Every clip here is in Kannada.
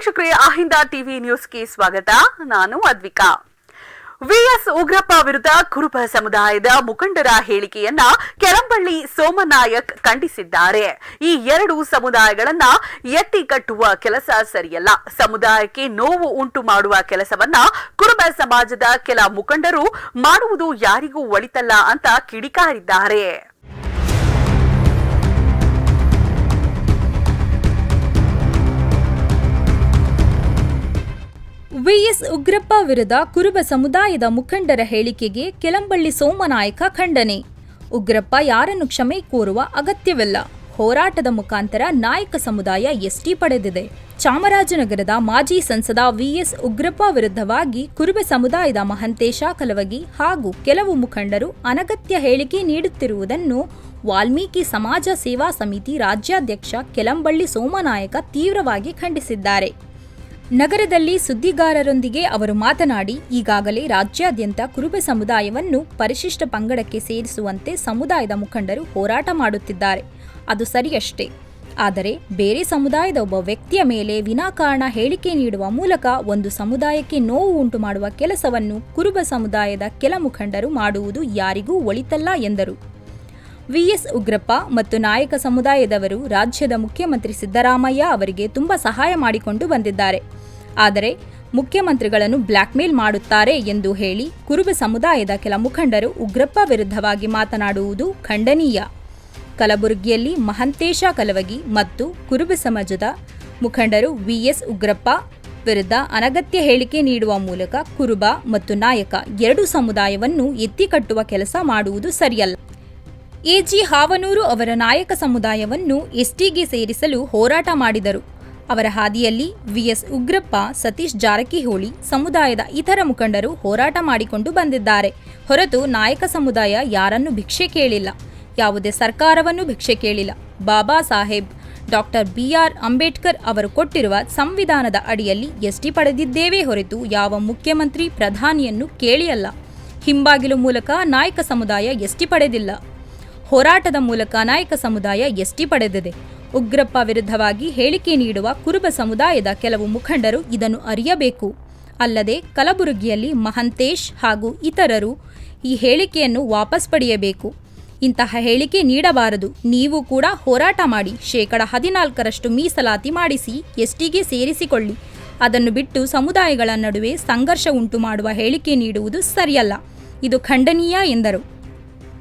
ವೀಕ್ಷಕರೇ ಅಹಿಂದ ಟಿವಿ ನ್ಯೂಸ್ಗೆ ಸ್ವಾಗತ. ನಾನು ಅದ್ವಿಕಾ. ವಿಎಸ್ ಉಗ್ರಪ್ಪ ವಿರುದ್ಧ ಕುರುಬ ಸಮುದಾಯದ ಮುಖಂಡರ ಹೇಳಿಕೆಯನ್ನ ಕೆರಂಬಳ್ಳಿ ಸೋಮನಾಯಕ್ ಖಂಡಿಸಿದ್ದಾರೆ. ಈ ಎರಡು ಸಮುದಾಯಗಳನ್ನ ಎತ್ತಿ ಕಟ್ಟುವ ಕೆಲಸ ಸರಿಯಲ್ಲ. ಸಮುದಾಯಕ್ಕೆ ನೋವು ಉಂಟು ಮಾಡುವ ಕೆಲಸವನ್ನ ಕುರುಬ ಸಮಾಜದ ಕೆಲ ಮುಖಂಡರು ಮಾಡುವುದು ಯಾರಿಗೂ ಒಳಿತಲ್ಲ ಅಂತ ಕಿಡಿಕಾರಿದ್ದಾರೆ. ವಿಎಸ್ ಉಗ್ರಪ್ಪ ವಿರುದ್ಧ ಕುರುಬ ಸಮುದಾಯದ ಮುಖಂಡರ ಹೇಳಿಕೆಗೆ ಕೆಲಂಬಳ್ಳಿ ಸೋಮನಾಯಕ ಖಂಡನೆ. ಉಗ್ರಪ್ಪ ಯಾರನ್ನು ಕ್ಷಮೆ ಕೋರುವ ಅಗತ್ಯವಿಲ್ಲ. ಹೋರಾಟದ ಮುಖಾಂತರ ನಾಯಕ ಸಮುದಾಯ ಎಸ್ಟಿ ಪಡೆದಿದೆ. ಚಾಮರಾಜನಗರದ ಮಾಜಿ ಸಂಸದ ವಿಎಸ್ ಉಗ್ರಪ್ಪ ವಿರುದ್ಧವಾಗಿ ಕುರುಬ ಸಮುದಾಯದ ಮಹಂತೇಶ ಕಲವಗಿ ಹಾಗೂ ಕೆಲವು ಮುಖಂಡರು ಅನಗತ್ಯ ಹೇಳಿಕೆ ನೀಡುತ್ತಿರುವುದನ್ನು ವಾಲ್ಮೀಕಿ ಸಮಾಜ ಸೇವಾ ಸಮಿತಿ ರಾಜ್ಯಾಧ್ಯಕ್ಷ ಕೆಲಂಬಳ್ಳಿ ಸೋಮನಾಯಕ ತೀವ್ರವಾಗಿ ಖಂಡಿಸಿದ್ದಾರೆ. ನಗರದಲ್ಲಿ ಸುದ್ದಿಗಾರರೊಂದಿಗೆ ಅವರು ಮಾತನಾಡಿ, ಈಗಾಗಲೇ ರಾಜ್ಯಾದ್ಯಂತ ಕುರುಬ ಸಮುದಾಯವನ್ನು ಪರಿಶಿಷ್ಟ ಪಂಗಡಕ್ಕೆ ಸೇರಿಸುವಂತೆ ಸಮುದಾಯದ ಮುಖಂಡರು ಹೋರಾಟ ಮಾಡುತ್ತಿದ್ದಾರೆ. ಅದು ಸರಿಯಷ್ಟೇ. ಆದರೆ ಬೇರೆ ಸಮುದಾಯದ ಒಬ್ಬ ವ್ಯಕ್ತಿಯ ಮೇಲೆ ವಿನಾಕಾರಣ ಹೇಳಿಕೆ ನೀಡುವ ಮೂಲಕ ಒಂದು ಸಮುದಾಯಕ್ಕೆ ನೋವು ಉಂಟು ಮಾಡುವ ಕೆಲಸವನ್ನು ಕುರುಬ ಸಮುದಾಯದ ಕೆಲ ಮುಖಂಡರು ಮಾಡುವುದು ಯಾರಿಗೂ ಒಳಿತಲ್ಲ ಎಂದರು. ವಿಎಸ್ ಉಗ್ರಪ್ಪ ಮತ್ತು ನಾಯಕ ಸಮುದಾಯದವರು ರಾಜ್ಯದ ಮುಖ್ಯಮಂತ್ರಿ ಸಿದ್ದರಾಮಯ್ಯ ಅವರಿಗೆ ತುಂಬ ಸಹಾಯ ಮಾಡಿಕೊಂಡು ಬಂದಿದ್ದಾರೆ. ಆದರೆ ಮುಖ್ಯಮಂತ್ರಿಗಳನ್ನು ಬ್ಲ್ಯಾಕ್ಮೇಲ್ ಮಾಡುತ್ತಾರೆ ಎಂದು ಹೇಳಿ ಕುರುಬ ಸಮುದಾಯದ ಕೆಲ ಮುಖಂಡರು ಉಗ್ರಪ್ಪ ವಿರುದ್ಧವಾಗಿ ಮಾತನಾಡುವುದು ಖಂಡನೀಯ. ಕಲಬುರಗಿಯಲ್ಲಿ ಮಹಂತೇಶ ಕಲವಗಿ ಮತ್ತು ಕುರುಬ ಸಮಾಜದ ಮುಖಂಡರು ವಿಎಸ್ ಉಗ್ರಪ್ಪ ವಿರುದ್ಧ ಅನಗತ್ಯ ಹೇಳಿಕೆ ನೀಡುವ ಮೂಲಕ ಕುರುಬ ಮತ್ತು ನಾಯಕ ಎರಡು ಸಮುದಾಯವನ್ನು ಎತ್ತಿಕಟ್ಟುವ ಕೆಲಸ ಮಾಡುವುದು ಸರಿಯಲ್ಲ. ಎಜಿ ಹಾವನೂರು ಅವರ ನಾಯಕ ಸಮುದಾಯವನ್ನು ಎಸ್ಟಿಗೆ ಸೇರಿಸಲು ಹೋರಾಟ ಮಾಡಿದರು. ಅವರ ಹಾದಿಯಲ್ಲಿ ವಿಎಸ್ ಉಗ್ರಪ್ಪ, ಸತೀಶ್ ಜಾರಕಿಹೊಳಿ ಸಮುದಾಯದ ಇತರ ಮುಖಂಡರು ಹೋರಾಟ ಮಾಡಿಕೊಂಡು ಬಂದಿದ್ದಾರೆ. ಹೊರತು ನಾಯಕ ಸಮುದಾಯ ಯಾರನ್ನು ಭಿಕ್ಷೆ ಕೇಳಿಲ್ಲ. ಯಾವುದೇ ಸರ್ಕಾರವನ್ನು ಭಿಕ್ಷೆ ಕೇಳಿಲ್ಲ. Baba Saheb, doctor B R Ambedkar ಅವರು ಕೊಟ್ಟಿರುವ ಸಂವಿಧಾನದ ಅಡಿಯಲ್ಲಿ ಎಸ್ಟಿ ಪಡೆದಿದ್ದೇವೆ ಹೊರತು ಯಾವ ಮುಖ್ಯಮಂತ್ರಿ, ಪ್ರಧಾನಿಯನ್ನು ಕೇಳಿಯಲ್ಲ. ಹಿಂಬಾಗಿಲು ಮೂಲಕ ನಾಯಕ ಸಮುದಾಯ ಎಸ್ಟಿ ಪಡೆದಿಲ್ಲ. ಹೋರಾಟದ ಮೂಲಕ ನಾಯಕ ಸಮುದಾಯ ಎಸ್ಟಿ ಪಡೆದಿದೆ. ಉಗ್ರಪ್ಪ ವಿರುದ್ಧವಾಗಿ ಹೇಳಿಕೆ ನೀಡುವ ಕುರುಬ ಸಮುದಾಯದ ಕೆಲವು ಮುಖಂಡರು ಇದನ್ನು ಅರಿಯಬೇಕು. ಅಲ್ಲದೆ ಕಲಬುರಗಿಯಲ್ಲಿ ಮಹಂತೇಶ್ ಹಾಗೂ ಇತರರು ಈ ಹೇಳಿಕೆಯನ್ನು ವಾಪಸ್ ಪಡೆಯಬೇಕು. ಇಂತಹ ಹೇಳಿಕೆ ನೀಡಬಾರದು. ನೀವು ಕೂಡ ಹೋರಾಟ ಮಾಡಿ. ಶೇಕಡ ಹದಿನಾಲ್ಕರಷ್ಟು ಮೀಸಲಾತಿ ಮಾಡಿಸಿ, ಎಸ್ಟಿಗೆ ಸೇರಿಸಿಕೊಳ್ಳಿ. ಅದನ್ನು ಬಿಟ್ಟು ಸಮುದಾಯಗಳ ನಡುವೆ ಸಂಘರ್ಷ ಉಂಟು ಮಾಡುವ ಹೇಳಿಕೆ ನೀಡುವುದು ಸರಿಯಲ್ಲ. ಇದು ಖಂಡನೀಯ ಎಂದರು.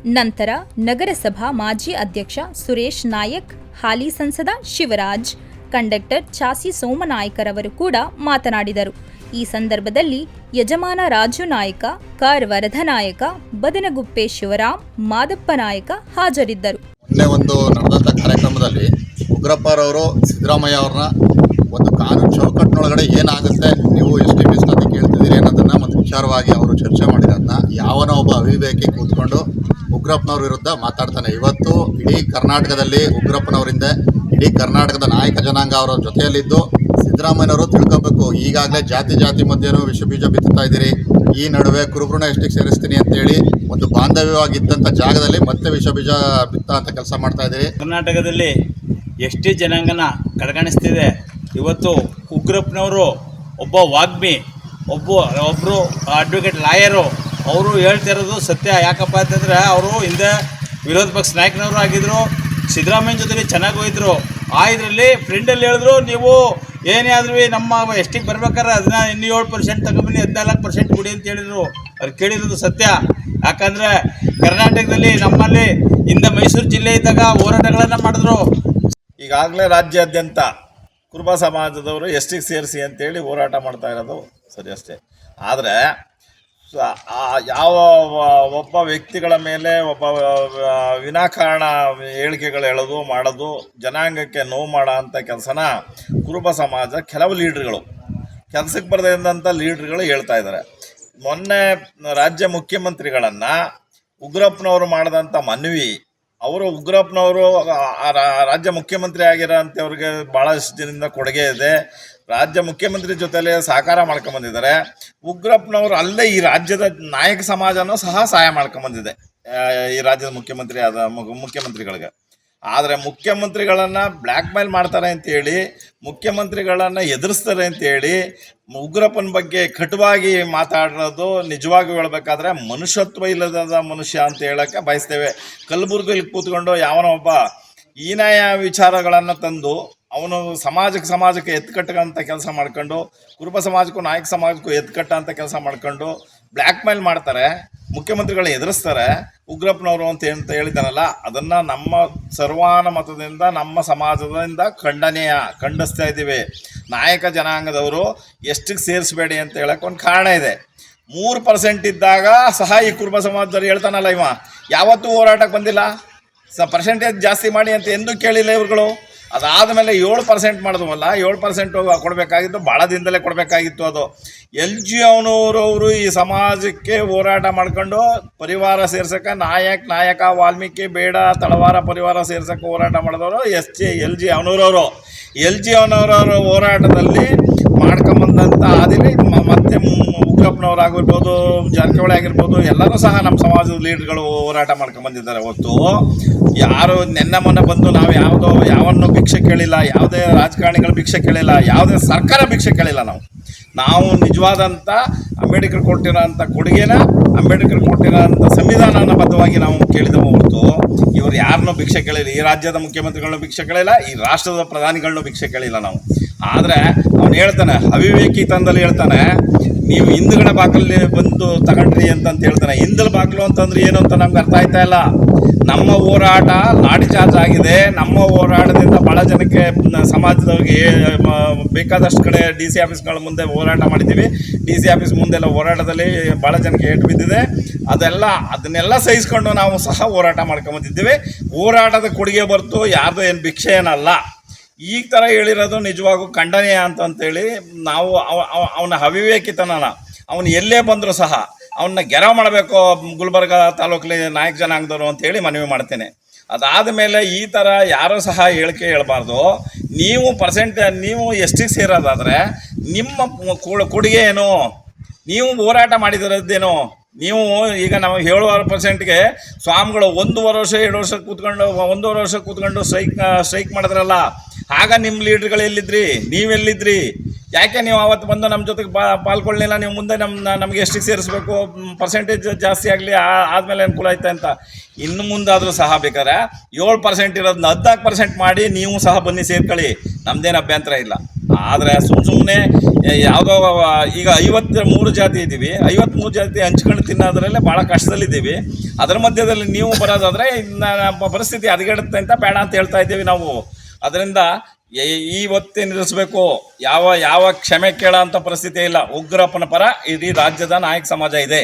ನಂತರ ನಗರಸಭಾ ಮಾಜಿ ಅಧ್ಯಕ್ಷ ಸುರೇಶ್ ನಾಯಕ್, ಹಾಲಿ ಸಂಸದ ಶಿವರಾಜ್, ಕಂಡಕ್ಟರ್ ಚಾಸಿ ಸೋಮನಾಯ್ಕರವರು ಕೂಡ ಮಾತನಾಡಿದರು. ಈ ಸಂದರ್ಭದಲ್ಲಿ ಯಜಮಾನ ರಾಜು ನಾಯಕ, ಕಾರ್ ವರದನಾಯಕ ಬದನಗುಪ್ಪೆ ಶಿವರಾಮ್, ಮಾದಪ್ಪ ನಾಯಕ ಹಾಜರಿದ್ದರು. ಒಂದು ನಡೆದಂಥ ಕಾರ್ಯಕ್ರಮದಲ್ಲಿ ಉಗ್ರಪ್ಪರವರು ಸಿದ್ದರಾಮಯ್ಯ ಅವ್ರನ್ನ ಒಂದು ಕಾನೂನು ಚೌಕಟ್ಟಿನೊಳಗಡೆ ಏನಾಗುತ್ತೆ, ನೀವು ಎಷ್ಟು ಮೀಸಲಾತಿ ಕೇಳ್ತಿದ್ದೀರಿ ಅನ್ನೋದನ್ನ ಒಂದು ವಿಚಾರವಾಗಿ ಅವರು ಚರ್ಚೆ ಮಾಡಿರೋದನ್ನ ಯಾವನೋ ಒಬ್ಬ ಅವಿವೇಕಿ ಕೂತ್ಕೊಂಡು ಉಗ್ರಪ್ಪನವ್ರ ವಿರುದ್ಧ ಮಾತಾಡ್ತಾನೆ. ಇವತ್ತು ಇಡೀ ಕರ್ನಾಟಕದಲ್ಲಿ ಉಗ್ರಪ್ಪನವರಿಂದ, ಇಡೀ ಕರ್ನಾಟಕದ ನಾಯಕ ಜನಾಂಗ ಅವರ ಜೊತೆಯಲ್ಲಿದ್ದು ಸಿದ್ದರಾಮಯ್ಯನವರು ತಿಳ್ಕೊಬೇಕು. ಈಗಾಗಲೇ ಜಾತಿ ಜಾತಿ ಮಧ್ಯೆನೂ ವಿಷ ಬೀಜ ಬಿತ್ತುತ್ತಾ ಇದ್ದೀರಿ. ಈ ನಡುವೆ ಕುರುಬರನ್ನ ಎಷ್ಟಿಗೆ ಸೇರಿಸ್ತೀನಿ ಅಂತೇಳಿ ಒಂದು ಬಾಂಧವ್ಯವಾಗಿದ್ದಂಥ ಜಾಗದಲ್ಲಿ ಮತ್ತೆ ವಿಷ ಬೀಜ ಬಿತ್ತ ಅಂತ ಕೆಲಸ ಮಾಡ್ತಾ ಇದ್ದೀರಿ. ಕರ್ನಾಟಕದಲ್ಲಿ ಎಷ್ಟೇ ಜನಾಂಗನ ಕಡೆಗಣಿಸ್ತಿದೆ, ಇವತ್ತು ಉಗ್ರಪ್ಪನವರು ಒಬ್ಬ ವಾಗ್ಮಿ, ಒಬ್ಬ ಒಬ್ಬರು ಅಡ್ವೊಕೇಟ್ ಲಾಯರು ಅವರು ಹೇಳ್ತಿರೋದು ಸತ್ಯ. ಯಾಕಪ್ಪ ಅಂತಂದರೆ ಅವರು ಹಿಂದೆ ವಿರೋಧ ಪಕ್ಷ ನಾಯಕನವರು ಆಗಿದ್ದರು ಸಿದ್ದರಾಮಯ್ಯನ ಜೊತೆಲಿ ಚೆನ್ನಾಗಿ ಹೋಗಿದ್ರು ಆ ಇದರಲ್ಲಿ ಫ್ರೆಂಡಲ್ಲಿ ಹೇಳಿದ್ರು, ನೀವು ಏನೇ ಆದ್ರೂ ನಮ್ಮ ಎಷ್ಟಿಗೆ ಬರ್ಬೇಕಾದ್ರೆ ಅದನ್ನ ಇನ್ನೂ ಏಳು ಪರ್ಸೆಂಟ್ ತಗೊಂಬನ್ನಿ, ಹದಿನಾಲ್ಕು ಪರ್ಸೆಂಟ್ ಕೊಡಿ ಅಂತ ಹೇಳಿದ್ರು. ಅವ್ರು ಕೇಳಿರೋದು ಸತ್ಯ. ಯಾಕಂದರೆ ಕರ್ನಾಟಕದಲ್ಲಿ ನಮ್ಮಲ್ಲಿ ಹಿಂದೆ ಮೈಸೂರು ಜಿಲ್ಲೆ ಇದ್ದಾಗ ಹೋರಾಟಗಳನ್ನು ಮಾಡಿದ್ರು. ಈಗಾಗಲೇ ರಾಜ್ಯಾದ್ಯಂತ ಕುರುಬ ಸಮಾಜದವರು ಎಷ್ಟಿಗೆ ಸೇರಿಸಿ ಅಂತೇಳಿ ಹೋರಾಟ ಮಾಡ್ತಾ ಇರೋದು ಸರಿ ಅಷ್ಟೇ. ಆದರೆ ಯಾವ ಒಬ್ಬ ವ್ಯಕ್ತಿಗಳ ಮೇಲೆ ಒಬ್ಬ ವಿನಾಕಾರಣ ಹೇಳಿಕೆಗಳು ಹೇಳೋದು, ಮಾಡೋದು, ಜನಾಂಗಕ್ಕೆ ನೋವು ಮಾಡೋ ಅಂಥ ಕೆಲಸನ ಕುರುಬ ಸಮಾಜ ಕೆಲವು ಲೀಡ್ರ್ಗಳು, ಕೆಲಸಕ್ಕೆ ಬರದೇ ಇದ್ದಂಥ ಲೀಡ್ರ್ಗಳು ಹೇಳ್ತಾ ಇದ್ದಾರೆ. ಮೊನ್ನೆ ರಾಜ್ಯ ಮುಖ್ಯಮಂತ್ರಿಗಳನ್ನು ಉಗ್ರಪ್ಪನವರು ಮಾಡಿದಂಥ ಮನವಿ ಅವರು ಉಗ್ರಪ್ಪನವರು ರಾಜ್ಯ ಮುಖ್ಯಮಂತ್ರಿ ಆಗಿರೋಂಥವ್ರಿಗೆ ಭಾಳಷ್ಟು ದಿನದಿಂದ ಕೊಡುಗೆ ಇದೆ. ರಾಜ್ಯ ಮುಖ್ಯಮಂತ್ರಿ ಜೊತೆಲೆ ಸಹಕಾರ ಮಾಡ್ಕೊಂಬಂದಿದ್ದಾರೆ ಉಗ್ರಪ್ಪನವರು ಅಲ್ಲೇ ಈ ರಾಜ್ಯದ ನಾಯಕ ಸಮಾಜನೂ ಸಹ ಸಹಾಯ ಮಾಡ್ಕೊಂಬಂದಿದೆ ಈ ರಾಜ್ಯದ ಮುಖ್ಯಮಂತ್ರಿ ಆದ ಮುಖ್ಯಮಂತ್ರಿಗಳಿಗೆ. ಆದರೆ ಮುಖ್ಯಮಂತ್ರಿಗಳನ್ನು ಬ್ಲ್ಯಾಕ್ ಮೇಲ್ ಮಾಡ್ತಾರೆ ಅಂತೇಳಿ ಮುಖ್ಯಮಂತ್ರಿಗಳನ್ನು ಎದುರಿಸ್ತಾರೆ ಅಂತೇಳಿ ಉಗ್ರಪ್ಪನ ಬಗ್ಗೆ ಕಟುವಾಗಿ ಮಾತಾಡೋದು ನಿಜವಾಗಿ ಹೇಳಬೇಕಾದ್ರೆ ಮನುಷ್ಯತ್ವ ಇಲ್ಲದ ಮನುಷ್ಯ ಅಂತ ಹೇಳೋಕ್ಕೆ ಬಯಸ್ತೇವೆ. ಕಲಬುರ್ಗಿಲಿ ಕೂತ್ಕೊಂಡು ಯಾವನೋ ಒಬ್ಬ ಹೀನಾಯ ವಿಚಾರಗಳನ್ನು ತಂದು ಅವನು ಸಮಾಜಕ್ಕೆ ಸಮಾಜಕ್ಕೆ ಎತ್ಕಟ್ಟಂಥ ಕೆಲಸ ಮಾಡ್ಕೊಂಡು, ಕುರುಬ ಸಮಾಜಕ್ಕೂ ನಾಯಕ ಸಮಾಜಕ್ಕೂ ಅಂತ ಕೆಲಸ ಮಾಡ್ಕೊಂಡು ಬ್ಲ್ಯಾಕ್ ಮೇಲ್ ಮಾಡ್ತಾರೆ. ಮುಖ್ಯಮಂತ್ರಿಗಳನ್ನ ಎದುರಿಸ್ತಾರೆ, ಉಗ್ರಪ್ಪನವರು ಅಂತ ಅಂತ ಹೇಳಿದಾನಲ್ಲ ಅದನ್ನು ನಮ್ಮ ಸರ್ವಾನುಮತದಿಂದ ನಮ್ಮ ಸಮಾಜದಿಂದ ಖಂಡನೀಯ, ಖಂಡಿಸ್ತಾ ಇದ್ದೀವಿ. ನಾಯಕ ಜನಾಂಗದವರು ಎಷ್ಟಕ್ಕೆ ಸೇರಿಸಬೇಡಿ ಅಂತ ಹೇಳಕ್ಕೆ ಒಂದು ಕಾರಣ ಇದೆ. ಮೂರು ಪರ್ಸೆಂಟ್ ಇದ್ದಾಗ ಸಹ ಈ ಕುರುಬ ಸಮಾಜದವ್ರು ಹೇಳ್ತಾನಲ್ಲ ಇವ. ಯಾವತ್ತೂ ಹೋರಾಟಕ್ಕೆ ಬಂದಿಲ್ಲ. ಸ ಪರ್ಸೆಂಟೇಜ್ ಜಾಸ್ತಿ ಮಾಡಿ ಅಂತ ಎಂದೂ ಕೇಳಿಲ್ಲ ಇವ್ರುಗಳು. ಅದಾದಮೇಲೆ ಏಳು ಪರ್ಸೆಂಟ್ ಮಾಡಿದ್ವಲ್ಲ, ಏಳು ಪರ್ಸೆಂಟ್ ಕೊಡಬೇಕಾಗಿತ್ತು ಭಾಳ ದಿನದಲ್ಲೇ ಕೊಡಬೇಕಾಗಿತ್ತು ಅದು. ಎಲ್ ಜಿ ಅವನವರು ಈ ಸಮಾಜಕ್ಕೆ ಹೋರಾಟ ಮಾಡ್ಕೊಂಡು ಪರಿವಾರ ಸೇರ್ಸಕ್ಕೆ ನಾಯಕ್, ನಾಯಕ, ವಾಲ್ಮೀಕಿ, ಬೇಡ, ತಳವಾರ ಪರಿವಾರ ಸೇರ್ಸಕ್ಕೆ ಹೋರಾಟ ಮಾಡಿದವರು ಎಸ್ ಜಿ, ಎಲ್ ಜಿ ಅವನೂರವರು ಎಲ್ ಜಿ ಅವನವರವರ ಹೋರಾಟದಲ್ಲಿ ಮಾಡ್ಕೊಂಬಂದಂಥ ಆದಿಲಿ ಮತ್ತೆ ಮು- ಆಗಿರ್ಬೋದು, ಜಾರಕಿಹೊಳಿ ಆಗಿರ್ಬೋದು, ಎಲ್ಲರೂ ಸಹ ನಮ್ಮ ಸಮಾಜದ ಲೀಡರ್ಗಳು ಹೋರಾಟ ಮಾಡ್ಕೊಂಡು ಬಂದಿದ್ದಾರೆ. ಹೊತ್ತು ಯಾರು ನೆನ್ನೆ ಮೊನ್ನೆ ಬಂದು ನಾವು ಯಾವುದೋ, ಯಾವನ್ನು ಭಿಕ್ಷೆ ಕೇಳಿಲ್ಲ, ಯಾವುದೇ ರಾಜಕಾರಣಿಗಳು ಭಿಕ್ಷೆ ಕೇಳಿಲ್ಲ, ಯಾವುದೇ ಸರ್ಕಾರ ಭಿಕ್ಷೆ ಕೇಳಿಲ್ಲ ನಾವು. ನಾವು ನಿಜವಾದಂಥ ಅಂಬೇಡ್ಕರ್ ಕೊಟ್ಟಿರೋಂಥ ಕೊಡುಗೆನ, ಅಂಬೇಡ್ಕರ್ ಕೊಟ್ಟಿರೋಂಥ ಸಂವಿಧಾನನ ಬದ್ಧವಾಗಿ ನಾವು ಕೇಳಿದವು ಹೊರತು, ಇವರು ಯಾರನ್ನೂ ಭಿಕ್ಷೆ ಕೇಳಿಲ್ಲ, ಈ ರಾಜ್ಯದ ಮುಖ್ಯಮಂತ್ರಿಗಳನ್ನೂ ಭಿಕ್ಷೆ ಕೇಳಿಲ್ಲ, ಈ ರಾಷ್ಟ್ರದ ಪ್ರಧಾನಿಗಳನ್ನೂ ಭಿಕ್ಷೆ ಕೇಳಿಲ್ಲ ನಾವು. ಆದರೆ ಅವನು ಹೇಳ್ತಾನೆ, ಅವಿವೇಕಿ ತಂದಲ್ಲಿ ಹೇಳ್ತಾನೆ, ನೀವು ಹಿಂದ್ಗಡೆ ಬಾಕಲ್ಲಿ ಬಂದು ತಗೊಂಡ್ರಿ ಅಂತಂತ ಹೇಳ್ತಾನೆ. ಹಿಂದಲ್ ಬಾಗಿಲು ಅಂತಂದ್ರೆ ಏನು ಅಂತ ನಮ್ಗೆ ಅರ್ಥ ಆಯ್ತಾ ಇಲ್ಲ. ನಮ್ಮ ಹೋರಾಟ ಲಾಡಿ ಚಾರ್ಜ್ ಆಗಿದೆ. ನಮ್ಮ ಹೋರಾಟದಿಂದ ಭಾಳ ಜನಕ್ಕೆ ಸಮಾಜದವ್ರಿಗೆ ಬೇಕಾದಷ್ಟು ಕಡೆ ಡಿ ಸಿ ಆಫೀಸ್ಗಳ ಮುಂದೆ ಹೋರಾಟ ಮಾಡಿದ್ದೀವಿ. ಡಿ ಸಿ ಆಫೀಸ್ ಮುಂದೆಲ್ಲ ಹೋರಾಟದಲ್ಲಿ ಭಾಳ ಜನಕ್ಕೆ ಏಟು ಬಿದ್ದಿದೆ. ಅದೆಲ್ಲ, ಅದನ್ನೆಲ್ಲ ಸಹಿಸ್ಕೊಂಡು ನಾವು ಸಹ ಹೋರಾಟ ಮಾಡ್ಕೊಂಬಂದಿದ್ದೀವಿ. ಹೋರಾಟದ ಕೊಡುಗೆ ಬರ್ತು ಯಾರ್ದು ಏನು ಭಿಕ್ಷೆ ಏನಲ್ಲ. ಈ ಥರ ಹೇಳಿರೋದು ನಿಜವಾಗೂ ಖಂಡನೀಯ ಅಂತಂತೇಳಿ ನಾವು ಅವ- ಅವ- ಅವನ ಅವಿವೇಕಿತನ ಅವನು ಎಲ್ಲೇ ಬಂದರೂ ಸಹ ಅವನ್ನ ಗೆರವ್ ಮಾಡಬೇಕು ಗುಲ್ಬರ್ಗ ತಾಲೂಕಲ್ಲಿ ನಾಯಕ ಜನಾಂಗದವರು ಅಂತೇಳಿ ಮನವಿ ಮಾಡ್ತೇನೆ. ಅದಾದ ಮೇಲೆ ಈ ಥರ ಯಾರೂ ಸಹ ಹೇಳಿಕೆ ಹೇಳಬಾರ್ದು. ನೀವು ಪರ್ಸೆಂಟ್ ನೀವು ಎಷ್ಟಿಗೆ ಸೇರೋದಾದರೆ ನಿಮ್ಮ ಕೊಡು- ಕೊಡುಗೆ ಏನು? ನೀವು ಹೋರಾಟ ಮಾಡಿದಿರೋದೇನು? ನೀವು ಈಗ ನಾವು ಏಳುವರೆ ಪರ್ಸೆಂಟ್ಗೆ ಸ್ವಾಮಿಗಳು ಒಂದೂವರೆ ವರ್ಷ, ಎರಡು ವರ್ಷ ಕೂತ್ಕೊಂಡು, ಒಂದೂವರೆ ವರ್ಷ ಕೂತ್ಕೊಂಡು ಸ್ಟ್ರೈಕ್ ಸ್ಟ್ರೈಕ್ ಮಾಡಿದ್ರಲ್ಲ ಆಗ ನಿಮ್ಮ ಲೀಡ್ರ್ಗಳು ಎಲ್ಲಿದ್ರಿ? ನೀವೆಲ್ಲಿದ್ರಿ ಯಾಕೆ ನೀವು ಅವತ್ತು ಬಂದು ನಮ್ಮ ಜೊತೆಗೆ ಪಾಲ್ಗೊಳ್ಳಿಲ್ಲ ನೀವು ಮುಂದೆ ನಮ್ಮ ನಮಗೆ ಎಷ್ಟಿಗೆ ಸೇರಿಸ್ಬೇಕು? ಪರ್ಸೆಂಟೇಜ್ ಜಾಸ್ತಿ ಆಗಲಿ ಆದಮೇಲೆ ಅನುಕೂಲ ಐತೆ ಅಂತ. ಇನ್ನು ಮುಂದಾದರೂ ಸಹ ಬೇಕಾದ್ರೆ ಏಳು ಪರ್ಸೆಂಟ್ ಇರೋದನ್ನ ಹದಿನಾಲ್ಕು ಪರ್ಸೆಂಟ್ ಮಾಡಿ ನೀವು ಸಹ ಬನ್ನಿ ಸೇರ್ಕೊಳ್ಳಿ. ನಮ್ಮದೇನು ಅಭ್ಯಂತರ ಇಲ್ಲ. ಆದರೆ ಸುಮ್ಮ ಸುಮ್ಮನೆ ಯಾವುದೋ, ಈಗ ಐವತ್ತ ಮೂರು ಜಾತಿ ಇದ್ದೀವಿ ಐವತ್ತ್ಮೂರು ಜಾತಿ ಹಂಚ್ಕೊಂಡು ತಿನ್ನೋದ್ರಲ್ಲೇ ಭಾಳ ಕಷ್ಟದಲ್ಲಿದ್ದೀವಿ. ಅದರ ಮಧ್ಯದಲ್ಲಿ ನೀವು ಬರೋದಾದರೆ ಇನ್ನು ಪರಿಸ್ಥಿತಿ ಹದಗೆಡುತ್ತೆ ಅಂತ ಬೇಡ ಅಂತ ಹೇಳ್ತಾ ಇದ್ದೀವಿ ನಾವು. ಅದರಿಂದ ಇವತ್ತೇ ನಿಲ್ಲಿಸಬೇಕು. ಯಾವ ಯಾವ ಕ್ಷಮೆ ಕೇಳೋಂಥ ಪರಿಸ್ಥಿತಿ ಇಲ್ಲ. ಉಗ್ರಪ್ಪನ ಪರ ಇಡೀ ರಾಜ್ಯದ ನಾಯಕ ಸಮಾಜ ಇದೆ.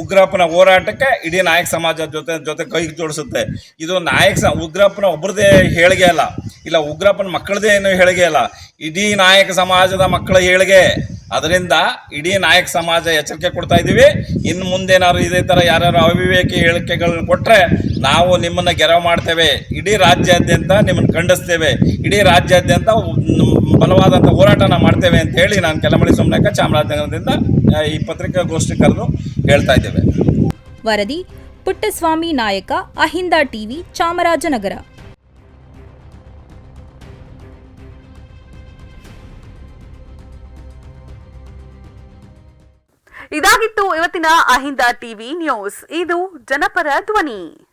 ಉಗ್ರಪ್ಪನ ಹೋರಾಟಕ್ಕೆ ಇಡೀ ನಾಯಕ ಸಮಾಜ ಜೊತೆ ಜೊತೆ ಕೈ ಜೋಡಿಸುತ್ತೆ. ಇದು ನಾಯಕ ಸ, ಉಗ್ರಪ್ಪನ ಒಬ್ಬರದೇ ಹೇಳಿಗೆ ಅಲ್ಲ. ಇಲ್ಲ, ಉಗ್ರಪ್ಪನ ಮಕ್ಕಳದೇ ಏನು ಹೇಳಿಗೆ ಅಲ್ಲ. ಇಡೀ ನಾಯಕ ಸಮಾಜದ ಮಕ್ಕಳ ಹೇಳಿಗೆ. ಅದರಿಂದ ಇಡೀ ನಾಯಕ ಸಮಾಜ ಎಚ್ಚರಿಕೆ ಕೊಡ್ತಾ ಇದ್ದೀವಿ. ಇನ್ನು ಮುಂದೇನಾದ್ರು ಇದೇ ಥರ ಯಾರ್ಯಾರು ಅವಿವೇಕಿ ಹೇಳಿಕೆಗಳನ್ನ ಕೊಟ್ಟರೆ ನಾವು ನಿಮ್ಮನ್ನು ಗೆರವ ಮಾಡ್ತೇವೆ. ಇಡೀ ರಾಜ್ಯಾದ್ಯಂತ ನಿಮ್ಮನ್ನು ಖಂಡಿಸ್ತೇವೆ. ಇಡೀ ರಾಜ್ಯಾದ್ಯಂತ ಬಲವಾದಂಥ ಹೋರಾಟನ ಮಾಡ್ತೇವೆ ಅಂತ ಹೇಳಿ ನಾನು ಕೆಲಮಳಿ ಸುಮ್ಮನೆಕ ಚಾಮರಾಜನಗರದಿಂದ ಈ ಪತ್ರಿಕಾಗೋಷ್ಠಿ ಕರೆದು ಹೇಳ್ತಾ ಇದ್ದೇವೆ. ವರದಿ, ಪುಟ್ಟಸ್ವಾಮಿ ನಾಯಕ, ಅಹಿಂದ ಟಿವಿ, ಚಾಮರಾಜನಗರ. ಇದಾಗಿತ್ತು ಇವತ್ತಿನ ಅಹಿಂದ ಟಿವಿ ನ್ಯೂಸ್. ಇದು ಜನಪರ ಧ್ವನಿ.